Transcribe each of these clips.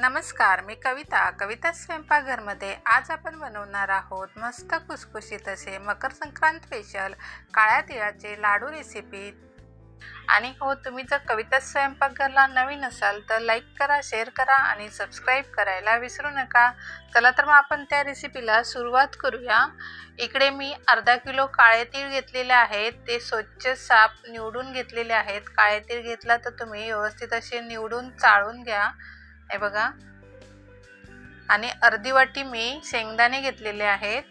नमस्कार मी कविता. कविता स्वयंपाकघरमध्ये आज आपण बनवणार आहोत मस्त खुसखुशीत असे मकर संक्रांत स्पेशल काळ्या तिळाचे लाडू रेसिपी आणि हो तुम्ही जर कविता स्वयंपाकघरला नवीन असाल तर लाईक करा शेअर करा आणि सबस्क्राईब करायला विसरू नका. चला तर मग आपण त्या रेसिपीला सुरुवात करूया. इकडे मी अर्धा किलो काळे तीळ घेतलेले आहेत. ते स्वच्छ साफ निवडून घेतलेले आहेत. काळे तीळ घेतला तर तुम्ही व्यवस्थित असे निवडून चाळून घ्या. हे बघा. आणि अर्धी वाटी मी शेंगदाणे घेतलेले आहेत.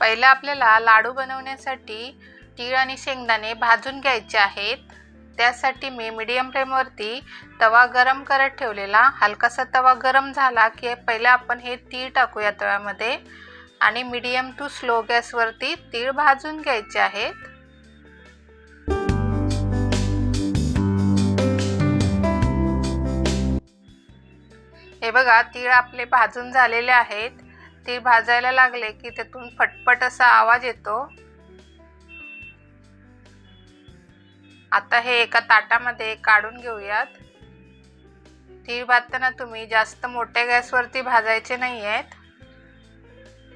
पहिला आपल्याला लाडू बनवण्यासाठी तीळ आणि शेंगदाणे भाजून घ्यायचे आहेत. त्यासाठी मी मीडियम फ्लेमवरती तवा गरम करत ठेवलेला. हलकासा तवा गरम झाला की पहिला आपण हे तीळ टाकूया तव्यामध्ये. आणि मीडियम टू स्लो गॅसवरती तीळ भाजून घ्यायचे आहेत. हे बघा तीळ आपले भाजून झालेले आहेत. तीळ भाजायला लागले की त्यातून फटफट असा आवाज येतो. आता हे एका ताटामध्ये काढून घेऊयात. तीळ भाजताना तुम्ही जास्त मोठ्या गॅसवरती भाजायचे नाही आहेत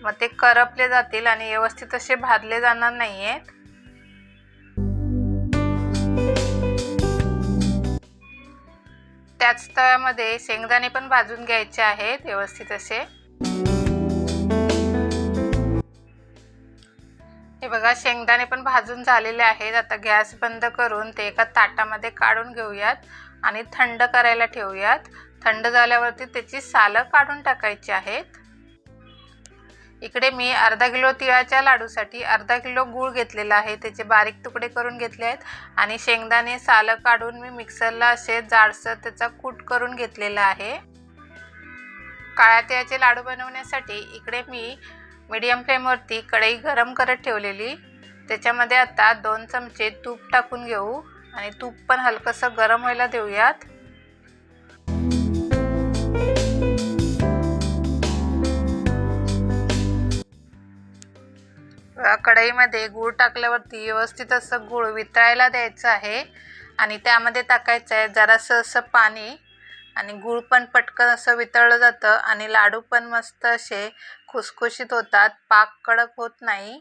मग ते करपले जातील आणि व्यवस्थित असे भाजले जाणार नाही आहेत त्याच तळामध्ये शेंगदाणे पण भाजून घ्यायचे आहेत व्यवस्थित असे. हे बघा शेंगदाणे पण भाजून झालेले आहेत. आता गॅस बंद करून ते एका ताटामध्ये काढून घेऊयात आणि थंड करायला ठेवूयात. थंड झाल्यावरती त्याची सालं काढून टाकायची आहेत. इकडे मी अर्धा किलो तिळाच्या लाडूसाठी अर्धा किलो गूळ घेतलेला आहे. त्याचे बारीक तुकडे करून घेतले आहेत आणि शेंगदाणे सालं काढून मी मिक्सरला असे जाडसर त्याचा कूट करून घेतलेला आहे. काळ्या तिळाचे लाडू बनवण्यासाठी इकडे मी मीडियम फ्लेमवरती कढई गरम करत ठेवलेली. त्याच्यामध्ये आता दोन चमचे तूप टाकून घेऊ आणि तूप पण हलकंसं गरम व्हायला देऊयात. कढईमध्ये गूळ टाकल्यावरती व्यवस्थित असं गूळ वितळायला द्यायचं आहे. आणि त्यामध्ये टाकायचं आहे जरासं असं पाणी आणि गूळ पण पटकन असं वितळलं जातं आणि लाडू पण मस्त असे खुसखुशीत होतात. पाक कडक होत नाही.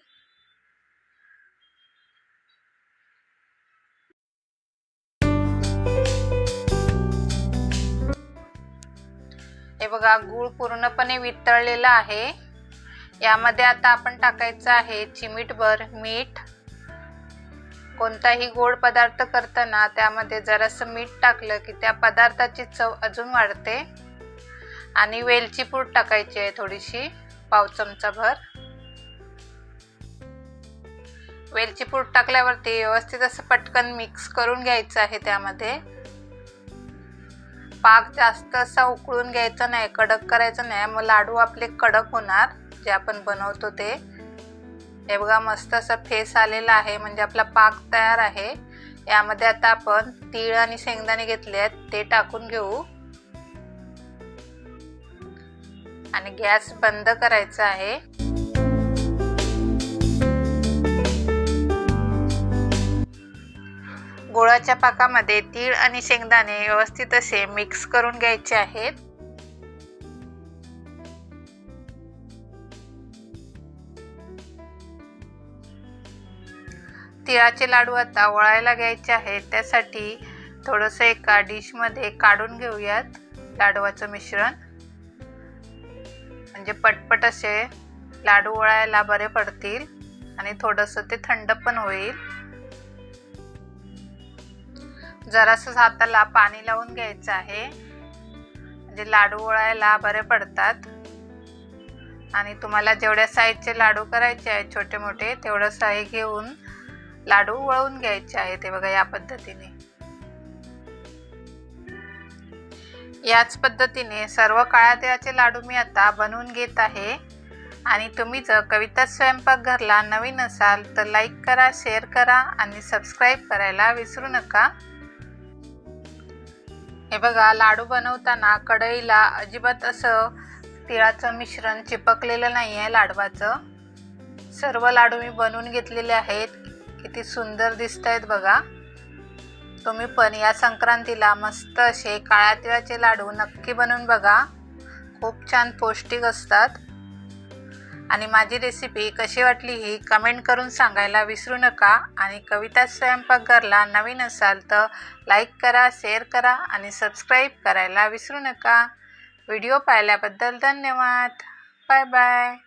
हे बघा गूळ पूर्णपणे वितळलेला आहे. यामध्ये आता आपण टाकायचं आहे चिमीटभर मीठ. कोणताही गोड पदार्थ करताना त्यामध्ये जरासं मीठ टाकलं की त्या पदार्थाची चव अजून वाढते. आणि वेलची पूड टाकायची आहे थोडीशी पाव चमचाभर वेलची पूड टाकल्यावरती व्यवस्थित असं पटकन मिक्स करून घ्यायचं आहे त्यामध्ये. पाक जास्त असा उकळून घ्यायचा नाही कडक करायचा नाही मग लाडू आपले कडक होणार. जे आपण बनवतो ते. हे बघा मस्त असं फेस आलेला आहे. म्हणजे आपला पाक तयार आहे. यामध्ये आता आपण तीळ आणि शेंगदाणे घेतले आहेत. ते टाकून घेऊ. आणि गॅस बंद करायचा आहे. गोळाच्या पाकामध्ये तीळ आणि शेंगदाणे व्यवस्थित असे मिक्स करून घ्यायचे आहेत. तिळाचे लाडू आता वळायला घ्यायचे आहेत. त्यासाठी थोडंसं एका डिशमध्ये काढून घेऊयात लाडवाचं मिश्रण. म्हणजे पटपट असे लाडू वळायला बरे पडतील आणि थोडंसं ते थंड पण होईल. जरास हाताला पाणी लावून घ्यायचं आहे. म्हणजे लाडू वळायला बरे पडतात. आणि तुम्हाला जेवढ्या साईजचे लाडू करायचे आहेत छोटे मोठे तेवढं साई घेऊन लाडू वळवून घ्यायचे आहे ते बघा या पद्धतीने. याच पद्धतीने सर्व काळ्या तिळाचे लाडू मी आता बनवून घेत आहे. आणि तुम्ही जर कविता स्वयंपाकघरला नवीन असाल तर लाईक करा शेअर करा आणि सबस्क्राईब करायला विसरू नका. हे बघा लाडू बनवताना कढईला अजिबात असं तिळाचं मिश्रण चिपकलेलं नाही आहे लाडवाचं. सर्व लाडू मी बनवून घेतलेले आहेत. किती सुंदर दिसत आहेत बघा. तुम्ही पण या संक्रांतीला मस्त असे काळ्या तिळाचे लाडू नक्की बनवून बघा. खूप छान पौष्टिक असतात. आणि माझी रेसिपी कशी वाटली ही कमेंट करून सांगायला विसरू नका. आणि कविता स्वयंपाकघरला नवीन असाल तर लाईक करा शेअर करा आणि सबस्क्राईब करायला विसरू नका. व्हिडिओ पाहिल्याबद्दल धन्यवाद. Bye bye